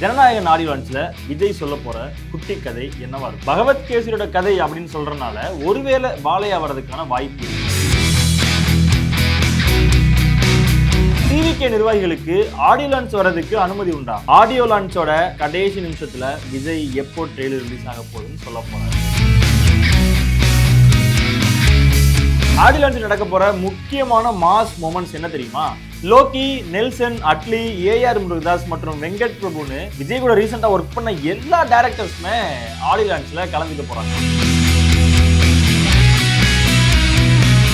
ஜனநாயக நாடி லான்ச்ல விஜய் சொல்ல போகிற குட்டி கதை என்னவா இருக்கும்? பகவத் கேசரியோட கதை அப்படின்னு சொல்கிறனால ஒருவேளை பாலையா வர்றதுக்கான வாய்ப்பு டிவிகே நிர்வாகிகளுக்கு ஆடியோ லான்ச் வர்றதுக்கு அனுமதி உண்டா? ஆடியோ லான்ச்சோட கடைசி நிமிஷத்தில் விஜய் எப்போ ட்ரெய்லர் ரிலீஸ் ஆக போகுதுன்னு சொல்ல போகிறார் ஆடியோ லான்ச் நடக்க போகிற முக்கியமான மாஸ் மொமெண்ட்ஸ் என்ன தெரியுமா? லோகி நெல்சன் அட்லி ஏஆர் முருகதாஸ் மற்றும் வெங்கட் பிரபுன்னு விஜய் கூட ரீசெண்டாக ஒர்க் பண்ண எல்லா டேரக்டர்ஸுமே ஆடியோ லான்ச்ல கலந்துக்க போகிறாங்க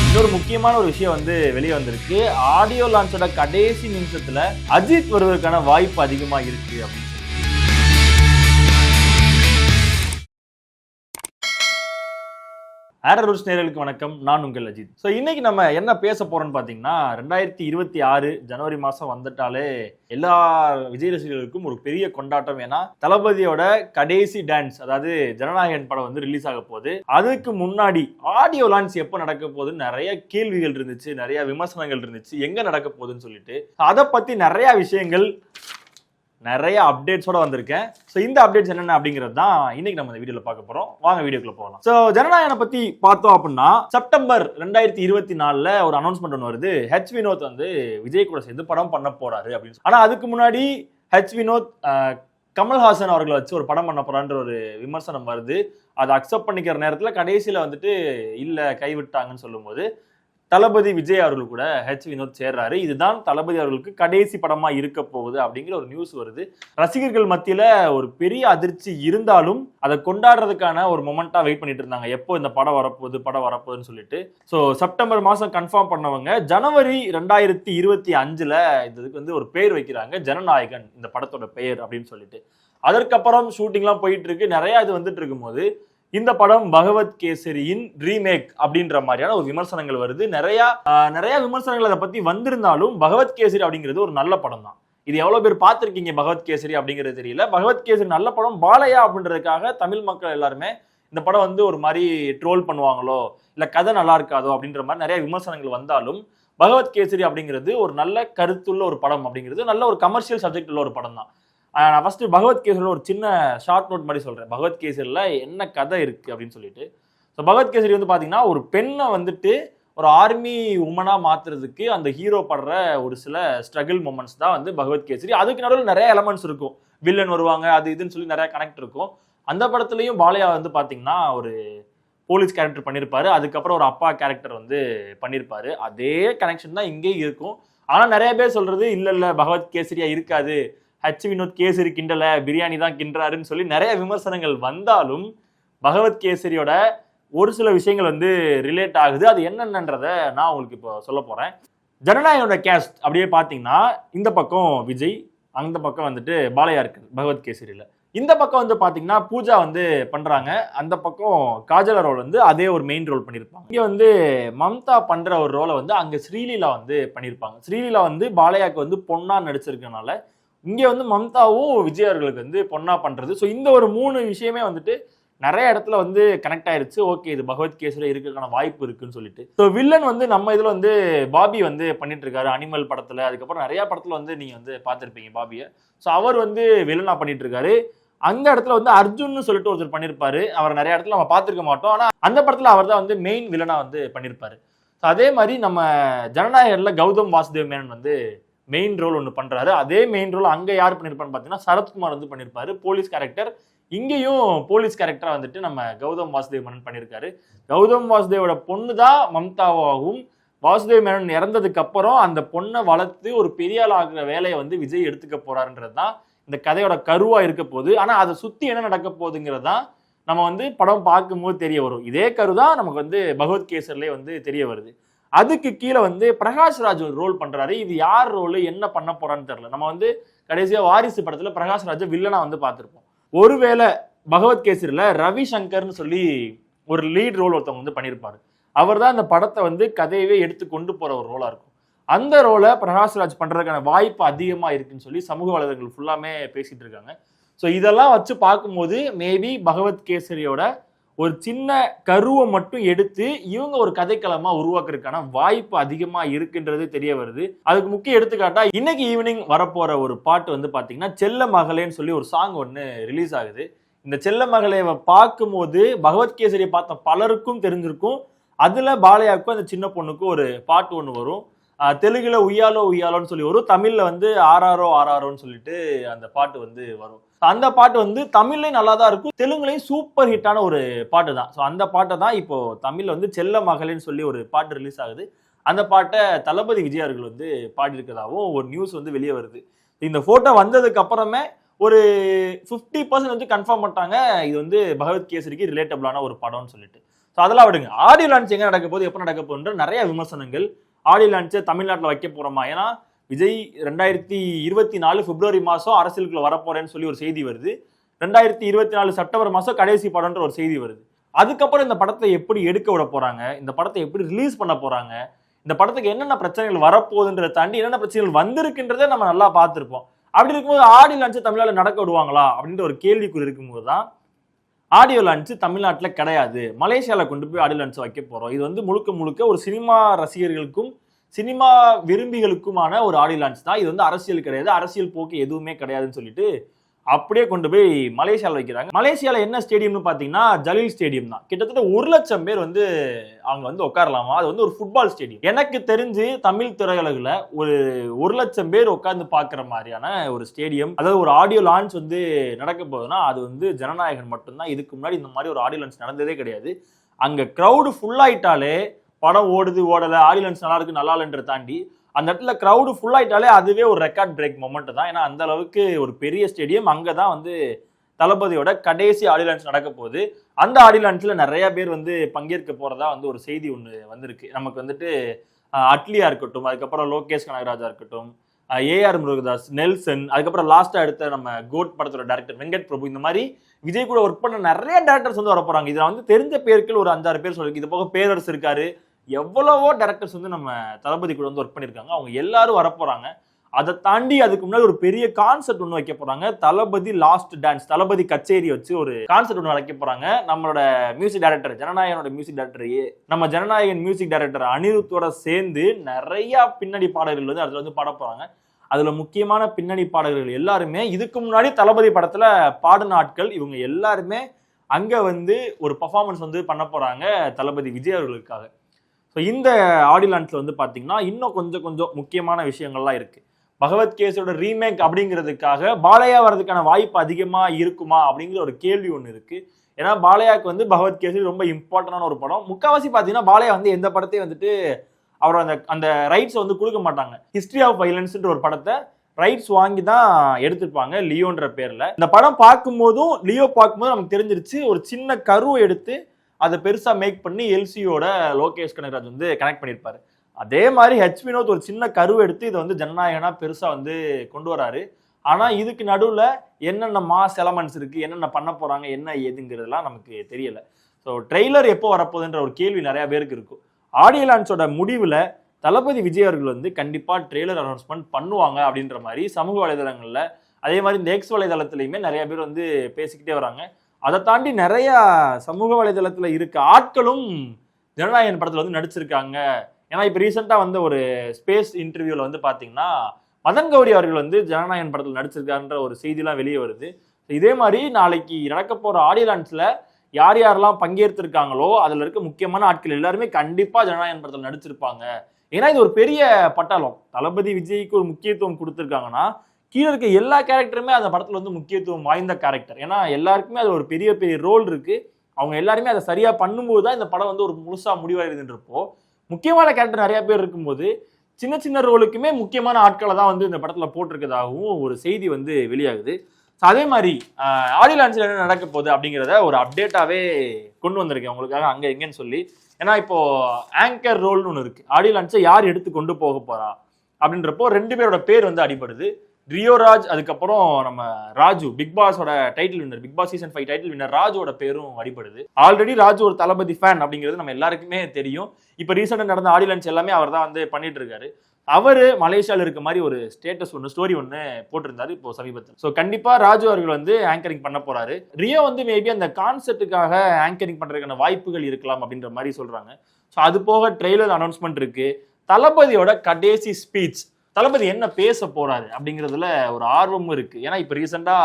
இன்னொரு முக்கியமான ஒரு விஷயம் வந்து வெளியே வந்திருக்கு. ஆடியோ லான்ச்சோட கடைசி நிமிஷத்துல அஜித் வருவதற்கான வாய்ப்பு அதிகமாக இருக்கு அப்படின்னு. சொல்லி. நேரலுக்கு வணக்கம். நான் உங்கள் அஜித். ஸோ இன்னைக்கு நம்ம என்ன பேச போறோம்னு பார்த்தீங்கன்னா ரெண்டாயிரத்தி இருபத்தி ஆறு ஜனவரி மாதம் வந்துட்டாலே எல்லா விஜய் ரசிகர்களுக்கும் ஒரு பெரிய கொண்டாட்டம். ஏன்னா தளபதியோட கடைசி டான்ஸ் அதாவது ஜனநாயகன் படம் வந்து ரிலீஸ் ஆக போகுது. அதுக்கு முன்னாடி ஆடியோ லான்ச் எப்போ நடக்க போகுதுன்னு நிறைய கேள்விகள் இருந்துச்சு நிறைய விமர்சனங்கள் இருந்துச்சு. எங்கே நடக்க போகுதுன்னு சொல்லிட்டு. அதை பற்றி நிறைய விஷயங்கள் நிறைய அப்டேட்ஸோட வந்திருக்கேன். ஸோ இந்த அப்டேட்ஸ் என்னென்ன அப்படிங்கிறது தான் இன்னைக்கு நம்ம இந்த வீடியோல பார்க்க போறோம். வாங்க வீடியோக்குள்ள போகலாம். ஸோ ஜனநாயகனை பத்தி பார்த்தோம் அப்படின்னா செப்டம்பர் ரெண்டாயிரத்தி இருபத்தி நாலுல ஒரு அனௌன்ஸ்மெண்ட் ஒன்று வருது. ஹெச் வினோத் வந்து விஜய் கூட சேர்ந்து படம் பண்ண போறாரு அப்படின்னு ஆனால் அதுக்கு முன்னாடி ஹெச் வினோத் கமல்ஹாசன் அவர்களை வச்சு ஒரு படம் பண்ண போறான்ற ஒரு விமர்சனம் வருது. அதை அக்செப்ட் பண்ணிக்கிற நேரத்தில் கடைசியில் வந்துட்டு இல்லை கைவிட்டாங்கன்னு சொல்லும்போது தளபதி விஜய் அவர்கள் கூட ஹெச் வினோத் சேர்றாரு. இதுதான் தளபதி அவர்களுக்கு கடைசி படமா இருக்க போகுது அப்படிங்கிற ஒரு நியூஸ் வருது. ரசிகர்கள் மத்தியில ஒரு பெரிய அதிர்ச்சி இருந்தாலும் அதை கொண்டாடுறதுக்கான ஒரு மொமெண்டா வெயிட் பண்ணிட்டு இருந்தாங்க. எப்போ இந்த படம் வரப்போகுது படம் வரப்போகுதுன்னு சொல்லிட்டு. ஸோ செப்டம்பர் மாசம் கன்ஃபார்ம் பண்ணவங்க ஜனவரி ரெண்டாயிரத்தி இருபத்தி அஞ்சுல இதுக்கு வந்து ஒரு பேர் வைக்கிறாங்க. ஜனநாயகன் இந்த படத்தோட பெயர் அப்படின்னு சொல்லிட்டு. அதற்கப்புறம் ஷூட்டிங்லாம் போயிட்டு இருக்கு. நிறைய இது வந்துட்டு இருக்கும்போது இந்த படம் பகவத் கேசரியின் ரீமேக் அப்படின்ற மாதிரியான ஒரு விமர்சனங்கள் வருது. நிறைய நிறையா நிறைய விமர்சனங்கள் அதை பத்தி வந்திருந்தாலும் பகவத் கேசரி அப்படிங்கிறது ஒரு நல்ல படம் தான். இது எவ்வளவு பேர் பார்த்திருக்கீங்க பகவத் கேசரி அப்படிங்கிறது தெரியல. பகவத் கேசரி நல்ல படம் பாலையா அப்படின்றதுக்காக தமிழ் மக்கள் எல்லாருமே இந்த படம் வந்து ஒரு மாதிரி ட்ரோல் பண்ணுவாங்களோ இல்ல கதை நல்லா இருக்காதோ அப்படின்ற மாதிரி நிறைய விமர்சனங்கள் வந்தாலும் பகவத் கேசரி அப்படிங்கிறது ஒரு நல்ல கருத்துள்ள ஒரு படம் அப்படிங்கிறது நல்ல ஒரு கமர்ஷியல் சப்ஜெக்ட் உள்ள ஒரு படம் தான். நான் ஃபர்ஸ்ட் பகவத்கேசரில் ஒரு சின்ன ஷார்ட் நோட் மாதிரி சொல்கிறேன் பகவத்கேசரியில் என்ன கதை இருக்குது அப்படின்னு சொல்லிட்டு. ஸோ பகவத்கேசரி வந்து பார்த்தீங்கன்னா ஒரு பெண்ணை வந்துட்டு ஒரு ஆர்மி உமனாக மாற்றுறதுக்கு அந்த ஹீரோ படுற ஒரு சில ஸ்ட்ரகிள் மூமெண்ட்ஸ் தான் வந்து பகவத் கேசரி. அதுக்கு நடுவில் நிறைய எலமெண்ட்ஸ் இருக்கும். வில்லன் வருவாங்க அது இதுன்னு சொல்லி நிறைய கனெக்ட் இருக்கும். அந்த படத்துலையும் பாலையா வந்து பார்த்தீங்கன்னா ஒரு போலீஸ் கேரக்டர் பண்ணியிருப்பாரு அதுக்கப்புறம் ஒரு அப்பா கேரக்டர் வந்து பண்ணியிருப்பாரு அதே கனெக்ஷன் தான் இங்கேயும் இருக்கும். ஆனால் நிறைய பேர் சொல்றது இல்லை இல்லை பகவத் கேசரியா இருக்காது. ஹச் வினோத் கேசரி கிண்டல பிரியாணி தான் கிண்டுறாருன்னு சொல்லி நிறைய விமர்சனங்கள் வந்தாலும் பகவத் கேசரியோட ஒரு சில விஷயங்கள் வந்து ரிலேட் ஆகுது. அது என்னென்னன்றதை நான் உங்களுக்கு இப்போ சொல்ல போகிறேன் ஜனநாயகனோட கேஸ்ட் அப்படியே பார்த்தீங்கன்னா இந்த பக்கம் விஜய் அந்த பக்கம் வந்துட்டு பாலையா இருக்கு பகவத் கேசரியில். இந்த பக்கம் வந்து பார்த்தீங்கன்னா பூஜா வந்து பண்ணுறாங்க அந்த பக்கம் காஜல ரோல் வந்து அதே ஒரு மெயின் ரோல் பண்ணியிருப்பாங்க. இங்கே வந்து மம்தா பண்ணுற ஒரு ரோலை வந்து அங்கே ஸ்ரீலீலா வந்து பண்ணியிருப்பாங்க. ஸ்ரீலீலா வந்து பாலையாக்கு வந்து பொண்ணாக நடிச்சிருக்கனால இங்கே வந்து மம்தாவும் விஜய் அவர்களுக்கு வந்து பொண்ணா பண்ணுறது ஸோ இந்த ஒரு மூணு விஷயமே வந்துட்டு நிறைய இடத்துல வந்து கனெக்ட் ஆயிருச்சு. ஓகே இது பகவத் கேஸ்ல இருக்கிறதுக்கான வாய்ப்பு இருக்குன்னு சொல்லிட்டு. ஸோ வில்லன் வந்து நம்ம இதில் வந்து பாபி வந்து பண்ணிட்டு இருக்காரு அனிமல் படத்தில். அதுக்கப்புறம் நிறைய படத்தில் வந்து நீங்கள் வந்து பார்த்துருப்பீங்க பாபியை. ஸோ அவர் வந்து வில்லனாக பண்ணிட்டு இருக்காரு அந்த இடத்துல வந்து அர்ஜுன்னு சொல்லிட்டு ஒருத்தர் பண்ணியிருப்பாரு அவர் நிறைய இடத்துல நம்ம பார்த்துருக்க மாட்டோம். ஆனால் அந்த படத்தில் அவர் தான் வந்து மெயின் வில்லனா வந்து பண்ணியிருப்பாரு ஸோ அதே மாதிரி நம்ம ஜனநாயகரில் கௌதம் வாசுதேவ் மேனன் வந்து மெயின் ரோல் ஒன்று பண்ணுறாரு அதே மெயின் ரோல் அங்கே யார் பண்ணியிருப்பான்னு பார்த்தீங்கன்னா சரத்குமார் வந்து பண்ணியிருப்பாரு போலீஸ் கேரக்டர் இங்கேயும் போலீஸ் கேரக்டராக வந்துட்டு நம்ம கௌதம் வாசுதேவ் மேனன் பண்ணியிருக்காரு கௌதம் வாசுதேவோட பொண்ணு தான் மம்தாவாகவும் வாசுதேவ் மேனன் இறந்ததுக்கு அப்புறம் அந்த பொண்ணை வளர்த்து ஒரு பெரிய ஆகிற வேலையை வந்து விஜய் எடுத்துக்க போறாருன்றது தான் இந்த கதையோட கருவா இருக்க போகுது. ஆனால் அதை சுற்றி என்ன நடக்க போகுதுங்கிறது தான் நம்ம வந்து படம் பார்க்கும்போது தெரிய வரும். இதே கரு தான் நமக்கு வந்து பகவத் கேசர்லேயே வந்து தெரிய வருது. அதுக்கு கீழே வந்து பிரகாஷ் ராஜ் ஒரு ரோல் பண்றாரு. இது யார் ரோல் என்ன பண்ண போறான்னு தெரியல. நம்ம வந்து கடைசியா வாரிசு படத்துல பிரகாஷ் ராஜ் வில்லனா வந்து பார்த்திருப்போம். ஒருவேளை பகவத் கேசரியில ரவி சங்கர்னு சொல்லி ஒரு லீட் ரோல் ஒருத்தவங்க வந்து பண்ணியிருப்பாரு அவர் தான் அந்த படத்தை வந்து கதையவே எடுத்து கொண்டு போகிற ஒரு ரோலாக இருக்கும். அந்த ரோலை பிரகாஷ்ராஜ் பண்ணுறதுக்கான வாய்ப்பு அதிகமாக இருக்குன்னு சொல்லி சமூக வலைதளங்கள் ஃபுல்லாமே பேசிகிட்டு இருக்காங்க. ஸோ இதெல்லாம் வச்சு பார்க்கும்போது மேபி பகவத் கேசரியோட ஒரு சின்ன கருவை மட்டும் எடுத்து இவங்க ஒரு கதைக்களமா உருவாக்குறதுக்கான வாய்ப்பு அதிகமா இருக்குன்றது தெரிய வருது. அதுக்கு முக்கிய எடுத்துக்காட்டா இன்னைக்கு ஈவினிங் வரப்போற ஒரு பாட்டு வந்து பாத்தீங்கன்னா செல்ல மகளேன்னு சொல்லி ஒரு சாங் ஒன்று ரிலீஸ் ஆகுது. இந்த செல்ல மகளை பார்க்கும்போது பகவத்கேசரியை பார்த்த பலருக்கும் தெரிஞ்சிருக்கும். அதுல பாலையாவுக்கும் அந்த சின்ன பொண்ணுக்கும் ஒரு பாட்டு ஒன்று வரும். தெலுங்குல உய்யாலோ உய்யாலோன்னு சொல்லி வரும். தமிழ்ல வந்து ஆர்ஆரோ ஆர்ஆரோன்னு சொல்லிட்டு அந்த பாட்டு வந்து வரும். அந்த பாட்டு வந்து தமிழ்லையும் நல்லா தான் இருக்கும். தெலுங்குலையும் சூப்பர் ஹிட்டான ஒரு பாட்டு தான் ஸோ அந்த பாட்டை தான் இப்போ தமிழ்ல வந்து செல்ல மகளின்னு சொல்லி ஒரு பாட்டு ரிலீஸ் ஆகுது. அந்த பாட்டை தளபதி விஜய் அவர்கள் வந்து பாடியிருக்கிறதாவும் ஒரு நியூஸ் வந்து வெளியே வருது. இந்த போட்டோ வந்ததுக்கு அப்புறமே ஒரு ஃபிஃப்டி பர்சன்ட் வந்து கன்ஃபார்ம் பண்ணிட்டாங்க. இது வந்து பகவத் கேசரிக்கு ரிலேட்டபிளான ஒரு படம்னு சொல்லிட்டு. ஸோ அதெல்லாம் விடுங்க. ஆடியோ லான்ச் எங்கே நடக்க போகுது எப்போ நடக்க போகுதுன்ற நிறைய விமர்சனங்கள் ஆடியோ லான்ச்சை தமிழ்நாட்டில் வைக்க போகிறோமா ஏன்னா விஜய் ரெண்டாயிரத்தி இருபத்தி நாலு பிப்ரவரி மாதம் அரசியலுக்குள்ள வரப்போறேன்னு சொல்லி ஒரு செய்தி வருது. ரெண்டாயிரத்தி இருபத்தி நாலு செப்டம்பர் மாதம் கடைசி படம்ன்ற ஒரு செய்தி வருது. அதுக்கப்புறம் இந்த படத்தை எப்படி எடுக்க விட போகிறாங்க இந்த படத்தை எப்படி ரிலீஸ் பண்ண போகிறாங்க இந்த படத்துக்கு என்னென்ன பிரச்சனைகள் வரப்போகுதுன்றதை தாண்டி என்னென்ன பிரச்சனைகள் வந்திருக்குன்றதை நம்ம நல்லா பார்த்துருப்போம். அப்படி இருக்கும்போது ஆடியோ லான்ச்சை தமிழ்நாட்டில் நடக்க விடுவாங்களா? அப்படின்ற ஒரு கேள்விக்குள் இருக்கும்போது தான் ஆடியோ லான்ச்சு தமிழ்நாட்டில் கிடையாது. மலேசியாவில் கொண்டு போய் ஆடியோ லான்ச் வைக்க போகிறோம் இது வந்து முழுக்க முழுக்க ஒரு சினிமா ரசிகர்களுக்கும் சினிமா விரும்பிகளுக்குமான ஒரு ஆடியோ லான்ச் தான். இது வந்து அரசியல் கிடையாது. அரசியல் போக்கு எதுவுமே கிடையாதுன்னு சொல்லிட்டு அப்படியே கொண்டு போய் மலேசியாவில் வைக்கிறாங்க. மலேசியாவில் என்ன ஸ்டேடியம்னு பார்த்தீங்கன்னா ஜலீல் ஸ்டேடியம் தான். கிட்டத்தட்ட ஒரு லட்சம் பேர் வந்து அவங்க வந்து உட்காரலாமா? அது வந்து ஒரு ஃபுட்பால் ஸ்டேடியம் எனக்கு தெரிஞ்சு தமிழ் திரையுலகில் ஒரு ஒரு லட்சம் பேர் உட்கார்ந்து பார்க்குற மாதிரியான ஒரு ஸ்டேடியம் அதாவது ஒரு ஆடியோ லான்ச் வந்து நடக்க போகுதுன்னா அது வந்து ஜனநாயகன் மட்டும்தான். இதுக்கு முன்னாடி இந்த மாதிரி ஒரு ஆடியோ லான்ச் நடந்ததே கிடையாது. அங்கே க்ரௌடு ஃபுல்லாயிட்டாலே படம் ஓடுது ஓடலை ஆடியோ லான்ச் நல்லா இருக்கு நல்லா இல்லைன்ற தாண்டி அந்த இடத்துல க்ரௌடு ஃபுல்லாயிட்டாலே அதுவே ஒரு ரெக்கார்ட் பிரேக் மொமெண்ட் தான். ஏன்னா அந்த அளவுக்கு ஒரு பெரிய ஸ்டேடியம் அங்கே தான் வந்து தளபதியோட கடைசி ஆடியோ நடக்க போகுது. அந்த ஆடியோ நிறைய பேர் வந்து பங்கேற்க போகிறதா வந்து ஒரு செய்தி ஒன்று வந்திருக்கு. நமக்கு வந்துட்டு அட்லியா இருக்கட்டும் அதுக்கப்புறம் லோகேஷ் கனகராஜா இருக்கட்டும் ஏஆர் முருகதாஸ் நெல்சன் அதுக்கப்புறம் லாஸ்டா எடுத்த நம்ம கோட் படத்தோட டேரக்டர் வெங்கட் பிரபு இந்த மாதிரி விஜய் கூட ஒர்க் பண்ண நிறைய டேரக்டர்ஸ் வந்து வர போறாங்க இதுல வந்து தெரிஞ்ச பேருக்கு ஒரு அஞ்சாறு பேர் சொல்லிருக்கு. இது போக பேரரசு இருக்காரு. எவ்வளவோ டேரக்டர்ஸ் வந்து நம்ம தளபதி கூட வந்து ஒர்க் பண்ணியிருக்காங்க. அவங்க எல்லாரும் வர அதை தாண்டி அதுக்கு முன்னாடி ஒரு பெரிய கான்செப்ட் ஒன்று வைக்க போறாங்க. தளபதி லாஸ்ட் டான்ஸ் தளபதி கச்சேரி வச்சு ஒரு கான்செப்ட் ஒன்று வைக்க போறாங்க. நம்மளோட மியூசிக் டைரக்டர் ஜனநாயகனோட மியூசிக் டைரக்டர் நம்ம ஜனநாயகன் மியூசிக் டைரக்டர் அனிருத்தோட சேர்ந்து நிறைய பின்னணி பாடகர்கள் வந்து அதுல வந்து பாட போறாங்க. அதுல முக்கியமான பின்னணி பாடகர்கள் எல்லாருமே இதுக்கு முன்னாடி தளபதி படத்துல பாடின ஆட்கள் இவங்க எல்லாருமே அங்க வந்து ஒரு பர்ஃபார்மன்ஸ் வந்து பண்ண போறாங்க தளபதி விஜய் அவர்களுக்காக. ஸோ இந்த ஆடியோ வந்து பார்த்தீங்கன்னா இன்னும் கொஞ்சம் கொஞ்சம் முக்கியமான விஷயங்கள்லாம் இருக்கு. பகவத்கேஸோட ரீமேக் அப்படிங்கிறதுக்காக பாலையா வர்றதுக்கான வாய்ப்பு அதிகமாக இருக்குமா அப்படிங்கிற ஒரு கேள்வி ஒன்று இருக்கு. ஏன்னா பாலையாவுக்கு வந்து பகவத்கேசரி ரொம்ப இம்பார்ட்டண்டான ஒரு படம். முக்காவாசி பார்த்தீங்கன்னா பாலையா வந்து எந்த படத்தையும் வந்துட்டு அவர் அந்த அந்த ரைட்ஸ் வந்து கொடுக்க மாட்டாங்க. ஹிஸ்ட்ரி ஆஃப் வைலன்ஸ்ன்ற ஒரு படத்தை ரைட்ஸ் வாங்கி தான் எடுத்திருப்பாங்க லியோன்ற பேரில். இந்த படம் பார்க்கும்போதும் லியோ பார்க்கும்போது நமக்கு தெரிஞ்சிருச்சு ஒரு சின்ன கருவை எடுத்து அதை பெருசாக மேக் பண்ணி எல்சியோட லோகேஷ் கனகராஜ் வந்து கனெக்ட் பண்ணியிருப்பாரு. அதே மாதிரி ஹெச் வினோத் ஒரு சின்ன கருவை எடுத்து இதை வந்து ஜனநாயகனா பெருசாக வந்து கொண்டு வராரு. ஆனால் இதுக்கு நடுவில் என்னென்ன மாஸ் எலமெண்ட்ஸ் இருக்குது என்னென்ன பண்ண போகிறாங்க என்ன ஏதுங்கிறதுலாம் நமக்கு தெரியல. ஸோ ட்ரெய்லர் எப்போ வரப்போகுதுன்ற ஒரு கேள்வி நிறையா பேருக்கு இருக்கும். ஆடியோ லான்ச்சோட முடிவில் தளபதி விஜய் அவர்கள் வந்து கண்டிப்பாக ட்ரெய்லர் அனௌன்ஸ்மெண்ட் பண்ணுவாங்க அப்படின்ற மாதிரி சமூக வலைதளங்களில் அதே மாதிரி இந்த எக்ஸ் வலைதளத்துலையுமே நிறைய பேர் வந்து பேசிக்கிட்டே வராங்க. அதை தாண்டி நிறைய சமூக வலைதளத்தில் இருக்க ஆட்களும் ஜனநாயகன் படத்தில் வந்து நடிச்சிருக்காங்க. ஏன்னா இப்போ ரீசெண்டாக வந்த ஒரு ஸ்பேஸ் இன்டர்வியூவில் வந்து பார்த்தீங்கன்னா மதன் கௌரி அவர்கள் வந்து ஜனநாயகன் படத்தில் நடிச்சிருக்காருன்ற ஒரு செய்திலாம் வெளியே வருது. இதே மாதிரி நாளைக்கு நடக்க போகிற ஆடியலான்ஸில் யார் யாரெல்லாம் பங்கேற்றிருக்காங்களோ அதில் இருக்க முக்கியமான ஆட்கள் எல்லாருமே கண்டிப்பாக ஜனநாயகன் படத்தில் நடிச்சிருப்பாங்க. ஏன்னா இது ஒரு பெரிய பட்டாளம். தளபதி விஜய்க்கு ஒரு முக்கியத்துவம் கொடுத்துருக்காங்கன்னா கீழே இருக்க எல்லா கேரக்டருமே அந்த படத்தில் வந்து முக்கியத்துவம் வாய்ந்த கேரக்டர் ஏன்னா எல்லாருக்குமே அது ஒரு பெரிய பெரிய ரோல் இருக்கு. அவங்க எல்லாருமே அதை சரியா பண்ணும்போது தான் இந்த படம் வந்து ஒரு முழுசாக முடிவடைதுன்றப்போ முக்கியமான கேரக்டர் நிறைய பேர் இருக்கும்போது சின்ன சின்ன ரோலுக்குமே முக்கியமான ஆட்களை தான் வந்து இந்த படத்தில் போட்டிருக்கதாகவும் ஒரு செய்தி வந்து வெளியாகுது. ஸோ அதே மாதிரி ஆடியோ லான்ச்சில் என்ன நடக்க போகுது அப்படிங்கிறத ஒரு அப்டேட்டாகவே கொண்டு வந்திருக்கேன். உங்களுக்காக அங்கே எங்கேன்னு சொல்லி. ஏன்னா இப்போ ஆங்கர் ரோல்னு ஒன்று இருக்கு. ஆடியோ லான்ச்சை யார் எடுத்து கொண்டு போக போகிறா அப்படின்றப்போ ரெண்டு பேரோட பேர் வந்து அடிபடுது. ரியோராஜ் அதுக்கப்புறம் நம்ம Raju Bigg பாஸோட title winner Bigg Boss season five title winner ராஜோட பேரும் அடிபடுது ஆல்ரெடி ராஜு ஒரு தளபதி ஃபேன் அப்படிங்கிறது நம்ம எல்லாருக்குமே தெரியும். இப்போ ரீசெண்டாக நடந்த ஆடியன்ஸ் எல்லாமே அவர் தான் வந்து பண்ணிட்டு இருக்காரு. அவர் மலேசியாவில் இருக்க மாதிரி ஒரு ஸ்டேட்டஸ் ஒன்று ஸ்டோரி ஒன்று போட்டிருந்தாரு இப்போ சமீபத்தில். ஸோ கண்டிப்பாக ராஜு அவர்கள் வந்து ஆங்கரிங் பண்ண போறாரு. ரியோ வந்து மேபி அந்த கான்செப்டுக்காக ஆங்கரிங் பண்ணுறதுக்கான வாய்ப்புகள் இருக்கலாம் அப்படின்ற மாதிரி சொல்றாங்க. ஸோ அது போக ட்ரெய்லர் அனௌன்ஸ்மெண்ட் இருக்கு. தளபதியோட கடைசி ஸ்பீச் தளபதி என்ன பேச போறாரு அப்படிங்கிறதுல ஒரு ஆர்வமும் இருக்கு. ஏன்னா இப்போ ரீசெண்டா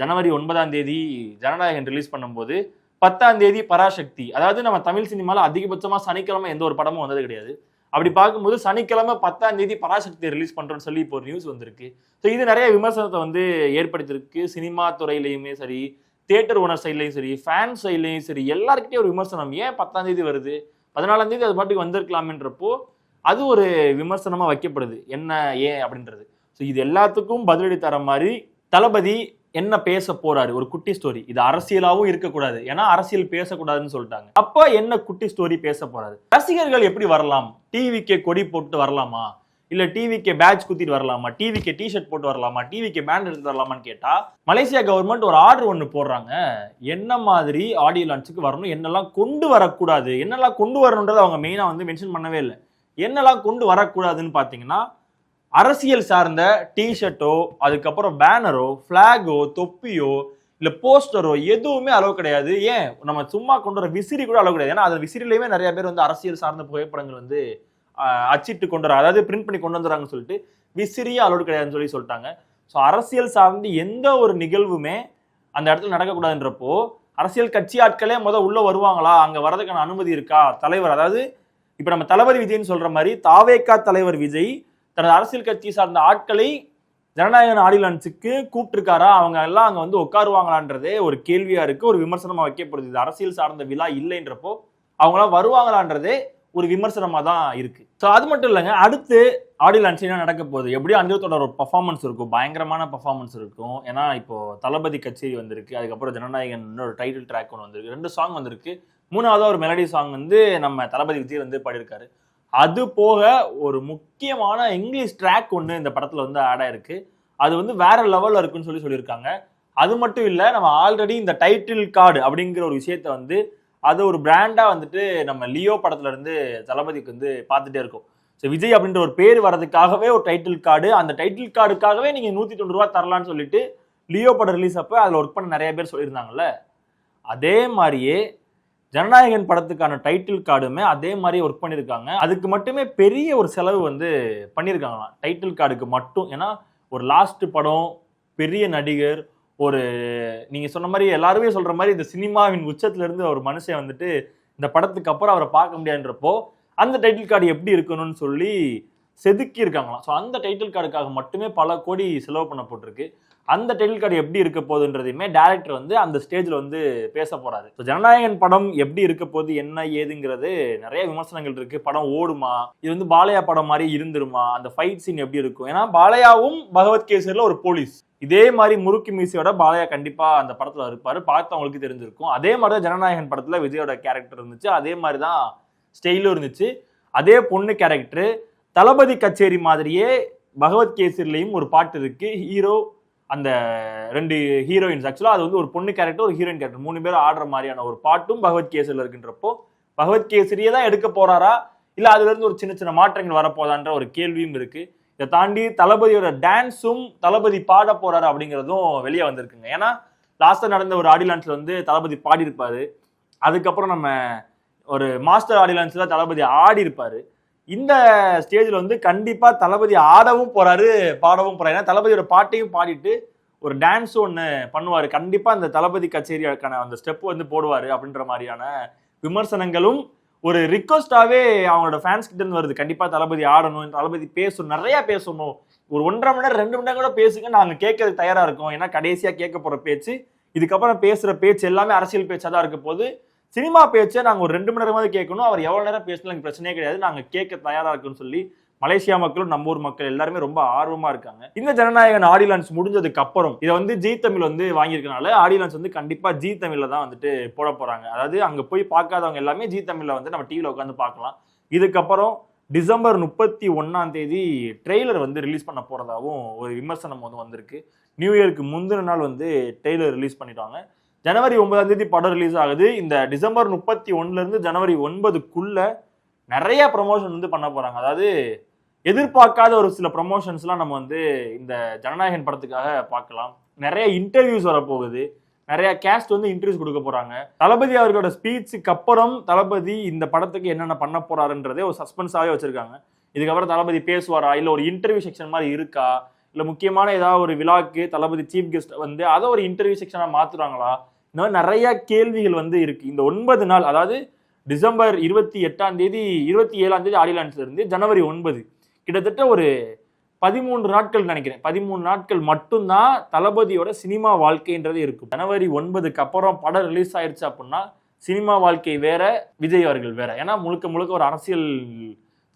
ஜனவரி ஒன்பதாம் தேதி ஜனநாயகன் ரிலீஸ் பண்ணும்போது பத்தாம் தேதி பராசக்தி. அதாவது நம்ம தமிழ் சினிமாவில் அதிகபட்சமா சனிக்கிழமை எந்த ஒரு படமும் வந்தது கிடையாது. அப்படி பார்க்கும்போது சனிக்கிழமை பத்தாம் தேதி பராசக்தி ரிலீஸ் பண்றோம்னு சொல்லி இப்போ ஒரு நியூஸ் வந்திருக்கு. ஸோ இது நிறைய விமர்சனத்தை வந்து ஏற்படுத்தியிருக்கு. சினிமா துறையிலையுமே சரி தியேட்டர் ஓனர் சைட்லையும் சரி ஃபேன் சைட்லையும் சரி எல்லாருக்கிட்டையும் ஒரு விமர்சனம். ஏன் பத்தாம் தேதி வருது? பதினாலாம் தேதி அது பாட்டுக்கு வந்திருக்கலாம்ன்றப்போ அது ஒரு விமர்சனமா வைக்கப்படுது. என்ன ஏன் அப்படின்றது. ஸோ இது எல்லாத்துக்கும் பதிலடி தர மாதிரி தளபதி என்ன பேச போறாரு? ஒரு குட்டி ஸ்டோரி இது அரசியலாவும் இருக்கக்கூடாது. ஏன்னா அரசியல் பேசக்கூடாதுன்னு சொல்லிட்டாங்க. அப்ப என்ன குட்டி ஸ்டோரி பேச போறாரு? ரசிகர்கள் எப்படி வரலாம்? டிவிக்கு கொடி போட்டு வரலாமா? இல்ல டிவிக்கு பேட்ச் குத்திட்டு வரலாமா? டிவிக்கு டிஷர்ட் போட்டு வரலாமா? டிவிக்கு பேண்ட் எடுத்து வரலாமான்னு கேட்டா மலேசியா கவர்மெண்ட் ஒரு ஆர்டர் ஒன்று போடுறாங்க. என்ன மாதிரி ஆடியோ லான்ச்சுக்கு வரணும்? என்னெல்லாம் கொண்டு வரக்கூடாது? என்னெல்லாம் கொண்டு வரணுன்றது அவங்க மெயினா வந்து மென்ஷன் பண்ணவே இல்லை. என்னெல்லாம் கொண்டு வரக்கூடாதுன்னு பார்த்தீங்கன்னா அரசியல் சார்ந்த டிஷர்ட்டோ அதுக்கப்புறம் பேனரோ ஃப்ளாகோ தொப்பியோ இல்லை போஸ்டரோ எதுவுமே அளவு கிடையாது. ஏன்? நம்ம சும்மா கொண்டு வர விசிறி கூட அளவு கிடையாது. ஏன்னா அந்த விசிறிலையுமே நிறைய பேர் வந்து அரசியல் சார்ந்த புகைப்படங்கள் வந்து அச்சிட்டு கொண்டு வர அதாவது பிரிண்ட் பண்ணி கொண்டு வந்துடுறாங்கன்னு சொல்லிட்டு விசிறியே அளவு கிடையாதுன்னு சொல்லி சொல்லிட்டாங்க. ஸோ அரசியல் சார்ந்து எந்த ஒரு நிகழ்வுமே அந்த இடத்துல நடக்கக்கூடாதுன்றப்போ அரசியல் கட்சி ஆட்களே முத உள்ளே வருவாங்களா? அங்கே வரதுக்கான அனுமதி இருக்கா? தலைவர் அதாவது இப்ப நம்ம தளபதி விஜய்னு சொல்ற மாதிரி தாவேக்கா தலைவர் விஜய் தனது அரசியல் கட்சி சார்ந்த ஆட்களை ஜனநாயகன் ஆடியன்ஸுக்கு கூப்பிட்டுருக்காரா? அவங்க எல்லாம் அங்க வந்து உட்காருவாங்களான்றதே ஒரு கேள்வியா இருக்கு. ஒரு விமர்சனமா வைக்கப்படுது இது. அரசியல் சார்ந்த விழா இல்லைன்றப்போ அவங்களாம் வருவாங்களான்றதே ஒரு விமர்சனமா தான் இருக்கு. ஸோ அது மட்டும் இல்லைங்க. அடுத்து ஆடியோ என்ன நடக்க போகுது? எப்படியும் அஞ்சலத்தோட ஒரு பர்ஃபார்மன்ஸ் இருக்கும். பயங்கரமான பர்ஃபார்மன்ஸ் இருக்கும். ஏன்னா இப்போ தளபதி கச்சேரி வந்திருக்கு. அதுக்கப்புறம் ஜனநாயகன் ஒரு டைட்டில் ட்ராக் ஒன்று வந்திருக்கு. ரெண்டு சாங் வந்திருக்கு. மூணாவது ஒரு மெலடி சாங் வந்து நம்ம தளபதி விஜய் வந்து பாடியிருக்காரு. அது போக ஒரு முக்கியமான இங்கிலீஷ் ட்ராக் ஒன்று இந்த படத்தில் வந்து ஆட் ஆயிருக்கு. அது வந்து வேற லெவலில் இருக்குன்னு சொல்லி சொல்லியிருக்காங்க. அது மட்டும் இல்லை நம்ம ஆல்ரெடி இந்த டைட்டில் கார்டு அப்படிங்கிற ஒரு விஷயத்த வந்து அது ஒரு பிராண்டாக வந்துட்டு நம்ம லியோ படத்துல இருந்து தளபதிக்கு வந்து பார்த்துட்டே இருக்கோம். ஸோ விஜய் அப்படின்ற ஒரு பேர் வர்றதுக்காகவே ஒரு டைட்டில் கார்டு அந்த டைட்டில் கார்டுக்காகவே நீங்கள் நூற்றி தொண்ணூறு ரூபா தரலான்னு சொல்லிட்டு லியோ படம் ரிலீஸ் அப்போ அதில் ஒர்க் பண்ண நிறைய பேர் சொல்லியிருந்தாங்கல்ல? அதே மாதிரியே ஜனநாயகன் படத்துக்கான டைட்டில் கார்டுமே அதே மாதிரி ஒர்க் பண்ணியிருக்காங்க. அதுக்கு மட்டுமே பெரிய ஒரு செலவு வந்து பண்ணியிருக்காங்களாம். டைட்டில் கார்டுக்கு மட்டும். ஏன்னா ஒரு லாஸ்ட் படம் பெரிய நடிகர் ஒரு நீங்கள் சொன்ன மாதிரி எல்லாருமே சொல்கிற மாதிரி இந்த சினிமாவின் உச்சத்திலேருந்து ஒரு மனுஷன் வந்துட்டு இந்த படத்துக்கு அப்புறம் அவரை பார்க்க முடியாதுன்றப்போ அந்த டைட்டில் கார்டு எப்படி இருக்கணும்னு சொல்லி செதுக்கி இருக்காங்களாம் ஸோ அந்த டைட்டில் கார்டுக்காக மட்டுமே பல கோடி செலவு பண்ணப்பட்டிருக்கு. அந்த டைட்டில் கார்டு எப்படி இருக்க போகுதுன்றதையுமே டேரக்டர் வந்து அந்த ஸ்டேஜில் வந்து பேச போறாரு. ஸோ ஜனநாயகன் படம் எப்படி இருக்க போகுது என்ன ஏதுங்கிறது நிறைய விமர்சனங்கள் இருக்கு. படம் ஓடுமா? இது வந்து பாலையா படம் மாதிரி இருந்துருமா? அந்த ஃபைட் சீன் எப்படி இருக்கும்? ஏன்னா பாலையாவும் பகவத்கேசரில் ஒரு போலீஸ் இதே மாதிரி முறுக்கு மீசையோட பாலையா கண்டிப்பா அந்த படத்துல இருப்பாரு. பார்த்தவங்களுக்கு தெரிஞ்சிருக்கும். அதே மாதிரி தான் ஜனநாயகன் படத்துல விஜயோட கேரக்டர் இருந்துச்சு. அதே மாதிரி தான் ஸ்டைலும் இருந்துச்சு. அதே பொண்ணு கேரக்டர் தளபதி கச்சேரி மாதிரியே பகவத்கேசரிலையும் ஒரு பாட்டு இருக்கு. ஹீரோ அந்த ரெண்டு ஹீரோயின்ஸ் ஆக்சுவலாக அது வந்து ஒரு பொண்ணு கேரக்டர் ஒரு ஹீரோயின் கேரக்டர் மூணு பேரும் ஆடுற மாதிரியான ஒரு பாட்டும் பகவத்கேசரியில் இருக்கின்றப்போ பகவத்கேசரியே தான் எடுக்க போறாரா? இல்லை அதுலேருந்து ஒரு சின்ன சின்ன மாற்றங்கள் வரப்போதான்ற ஒரு கேள்வியும் இருக்கு. இதை தாண்டி தளபதியோட டான்ஸும் தளபதி பாட போறாரு அப்படிங்கிறதும் வெளியே வந்திருக்குங்க. ஏன்னா லாஸ்ட்டாக நடந்த ஒரு ஆடிலான்ஸில் வந்து தளபதி பாடியிருப்பாரு. அதுக்கப்புறம் நம்ம ஒரு மாஸ்டர் ஆடிலான்ஸில் தளபதி ஆடி இருப்பாரு இந்த ஸ்டேஜில் வந்து கண்டிப்பாக தளபதி ஆடவும் போகிறாரு பாடவும் போகிறாரு ஏன்னா தளபதியோட பாட்டையும் பாடிட்டு ஒரு டான்ஸ் ஒன்று பண்ணுவார். கண்டிப்பாக அந்த தளபதி கச்சேரிக்கான அந்த ஸ்டெப் வந்து போடுவார் அப்படின்ற மாதிரியான விமர்சனங்களும் ஒரு ரிக்வஸ்டாகவே அவங்களோட ஃபேன்ஸ் கிட்ட வருது. கண்டிப்பாக தளபதி ஆடணும் தளபதி பேசணும் நிறையா பேசணும். ஒரு ஒன்றரை மணி நேரம் ரெண்டு மணி நேரம் கூட பேசுங்க நாங்கள் கேட்கறதுக்கு தயாராக இருக்கோம். ஏன்னா கடைசியாக கேட்க போகிற பேச்சு இதுக்கப்புறம் பேசுகிற பேச்சு எல்லாமே அரசியல் பேச்சாக தான் இருக்க போது சினிமா பேச்சை நாங்கள் ஒரு ரெண்டு மணி நேரமாவது கேட்கணும். அவர் எவ்வளோ நேரம் பேசணும் எனக்கு பிரச்சனையே கிடையாது. நாங்கள் கேட்க தயாராக இருக்குன்னு சொல்லி மலேசியா மக்களும் நம்ம ஊர் மக்கள் எல்லாருமே ரொம்ப ஆர்வமா இருக்காங்க. இந்த ஜனநாயகன் ஆடியன்ஸ் முடிஞ்சதுக்கு அப்புறம் இதை வந்து ஜி தமிழ் வந்து வாங்கியிருக்கனால ஆடியன்ஸ் வந்து கண்டிப்பா ஜி தமிழ்ல தான் வந்துட்டு போட போறாங்க. அதாவது அங்க போய் பார்க்காதவங்க எல்லாமே ஜி தமிழ்ல வந்து நம்ம டிவியில் உட்காந்து பார்க்கலாம். இதுக்கப்புறம் டிசம்பர் முப்பத்தி ஒன்னாம் தேதி ட்ரெய்லர் வந்து ரிலீஸ் பண்ண போறதாகவும் ஒரு விமர்சனம் வந்து வந்திருக்கு. நியூ இயருக்கு முந்தின நாள் வந்து ட்ரெய்லர் ரிலீஸ் பண்ணிட்டாங்க. ஜனவரி ஒன்பதாம் தேதி படம் ரிலீஸ் ஆகுது. இந்த டிசம்பர் முப்பத்தி ஒன்னுலேருந்து ஜனவரி ஒன்பதுக்குள்ள நிறைய ப்ரமோஷன் வந்து பண்ண போகிறாங்க அதாவது எதிர்பார்க்காத ஒரு சில ப்ரமோஷன்ஸ்லாம் நம்ம வந்து இந்த ஜனநாயகன் படத்துக்காக பார்க்கலாம். நிறைய இன்டர்வியூஸ் வரப்போகுது. நிறைய கேஸ்ட் வந்து இன்டர்வியூஸ் கொடுக்க போறாங்க. தளபதி அவர்களோட ஸ்பீச்சுக்கு அப்புறம் தளபதி இந்த படத்துக்கு என்னென்ன பண்ண போறாருன்றதே ஒரு சஸ்பென்ஸாகவே வச்சிருக்காங்க. இதுக்கப்புறம் தளபதி பேசுவாரா? இல்லை ஒரு இன்டர்வியூ செக்ஷன் மாதிரி இருக்கா? இல்லை முக்கியமான ஏதாவது ஒரு விழாக்கு தளபதி சீஃப் கெஸ்ட் வந்து அதை ஒரு இன்டர்வியூ செக்ஷனாக மாற்றுறாங்களா இந்த மாதிரி நிறைய கேள்விகள் வந்து இருக்கு. இந்த ஒன்பது நாள் அதாவது டிசம்பர் இருபத்தி எட்டாம் தேதி இருபத்தி ஏழாம் தேதி ஆடிலான்ஸ்ல இருந்து ஜனவரி ஒன்பது. கிட்டத்தட்ட ஒரு பதிமூன்று நாட்கள் நினைக்கிறேன். பதிமூணு நாட்கள் மட்டும்தான் தளபதியோட சினிமா வாழ்க்கைன்றது இருக்கும். ஜனவரி ஒன்பதுக்கு அப்புறம் படம் ரிலீஸ் ஆயிடுச்சு அப்படின்னா சினிமா வாழ்க்கை வேற விஜய் அவர்கள் வேற. ஏன்னா முழுக்க முழுக்க ஒரு அரசியல்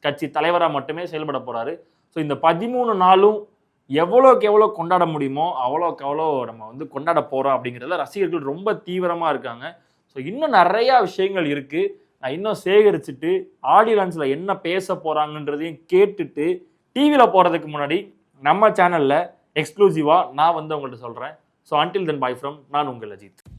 கட்சி தலைவராக மட்டுமே செயல்பட போறாரு. ஸோ இந்த பதிமூணு நாளும் எவ்வளோக்கு எவ்வளோ கொண்டாட முடியுமோ அவ்வளோக்கு அவ்வளோ நம்ம வந்து கொண்டாட போகிறோம் அப்படிங்கிறதுல ரசிகர்கள் ரொம்ப தீவிரமாக இருக்காங்க. ஸோ இன்னும் நிறையா விஷயங்கள் இருக்குது நான் இன்னும் சேகரிச்சுட்டு ஆடியன்ஸில் என்ன பேச போகிறாங்கன்றதையும் கேட்டுட்டு டிவியில் போகிறதுக்கு முன்னாடி நம்ம சேனலில் எக்ஸ்க்ளூசிவாக நான் வந்து உங்கள்கிட்ட சொல்கிறேன் so until then bye from நான் உங்கள் அஜித்.